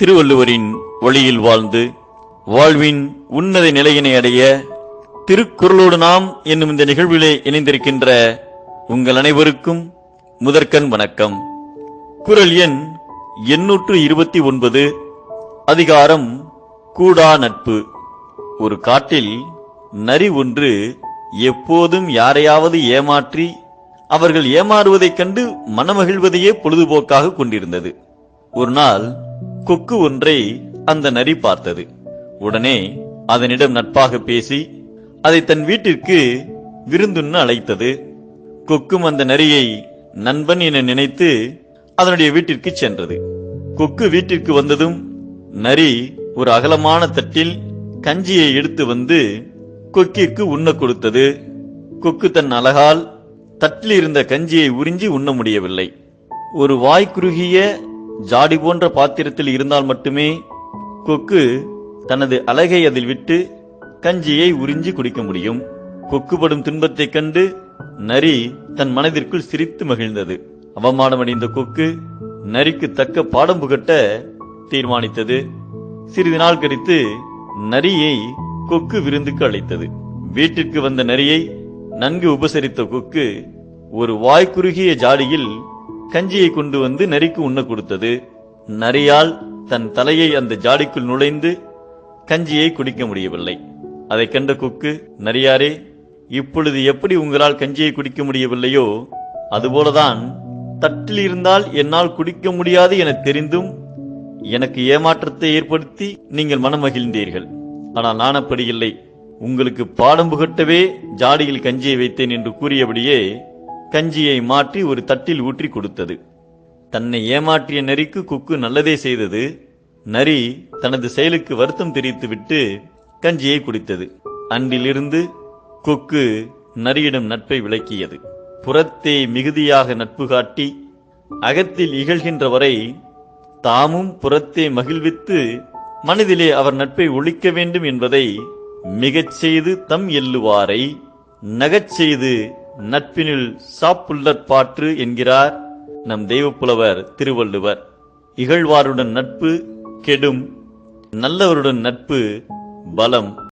திருவள்ளுவரின் வழியில் வாழ்ந்து வாழ்வின் உன்னத நிலையினை அடைய திருக்குறளோடு நாம் என்னும் இந்த நிகழ்விலே இணைந்திருக்கின்ற உங்கள் அனைவருக்கும் முதற்கண் வணக்கம். குரல் எண் எண்ணூற்று இருபத்தி ஒன்பது அதிகாரம் கூடா நட்பு. ஒரு காட்டில் நரி ஒன்று எப்போதும் யாரையாவது ஏமாற்றி அவர்கள் ஏமாறுவதைக் கண்டு மனமகிழ்வதையே பொழுதுபோக்காக கொண்டிருந்தது. ஒரு நாள் கொக்கு ஒன்றை அந்த நரி பார்த்தது. உடனே அதனிடம் நட்பாக பேசி அதை தன் வீட்டிற்கு விருந்துண்ண அழைத்தது. கொக்கும் அந்த நரியை நண்பன் என நினைத்து அதனுடைய வீட்டிற்கு சென்றது. கொக்கு வீட்டிற்கு வந்ததும் நரி ஒரு அகலமான தட்டில் கஞ்சியை எடுத்து வந்து கொக்கிற்கு உண்ண கொடுத்தது. கொக்கு தன் அழகால் தட்டில் இருந்த கஞ்சியை உறிஞ்சி உண்ண முடியவில்லை. ஒரு வாய் குறுகிய ஜாடி போன்ற பாத்திரத்தில் இருந்தால் மட்டுமே கொக்கு தனது அழகை அதில் விட்டு கஞ்சியை உறிஞ்சி குடிக்க முடியும். கொக்குபடும் துன்பத்தைக் கண்டு நரி தன் மனதிற்குள் சிரித்து மகிழ்ந்தது. அவமானமடைந்த கொக்கு நரிக்கு தக்க பாடம் புகட்ட தீர்மானித்தது. சிறிது நாள் கழித்து நரியை கொக்கு விருந்துக்கு அழைத்தது. வீட்டிற்கு வந்த நரியை நன்கு உபசரித்த கொக்கு ஒரு வாய்க்குறுகிய ஜாடியில் கஞ்சியை கொண்டு வந்து நரிக்கு உண்ண கொடுத்தது. நரியால் தன் தலையை அந்த ஜாடிக்குள் நுழைந்து கஞ்சியை குடிக்க முடியவில்லை. அதை கண்ட கொக்கு நரியாரே இப்பொழுது எப்படி உங்களால் கஞ்சியை குடிக்க முடியவில்லையோ? அதுபோலதான் தட்டில் இருந்தால் என்னால் குடிக்க முடியாது என தெரிந்தும் எனக்கு ஏமாற்றத்தை ஏற்படுத்தி நீங்கள் மனம் மகிழ்ந்தீர்கள். ஆனால் நான் அப்படி இல்லை. உங்களுக்கு பாடம் புகட்டவே ஜாடியில் கஞ்சியை வைத்தேன் என்று கூறியபடியே கஞ்சியை மாற்றி ஒரு தட்டில் ஊற்றி கொடுத்தது. தன்னை ஏமாற்றிய நரிக்கு குக்கு நல்லதே செய்தது. நரி தனது செயலுக்கு வருத்தம் தெரிவித்துவிட்டு கஞ்சியை குடித்தது. அன்றிலிருந்து கொக்கு நரியிடம் நட்பை விளக்கியது. புறத்தே மிகுதியாக நட்பு காட்டி அகத்தில் இகழ்கின்ற வரை தாமும் புறத்தே மகிழ்வித்து மனதிலே அவர் நட்பை ஒழிக்க வேண்டும் என்பதை மிகச் செய்து தம் எல்லுவாரை நகச் செய்து நட்பினில் சாப்புள்ளற் பாற்று என்கிறார் நம் தெய்வப்புலவர் திருவள்ளுவர். இகழ்வாருடன் நட்பு கெடும் நல்லவருடன் நட்பு பலம்.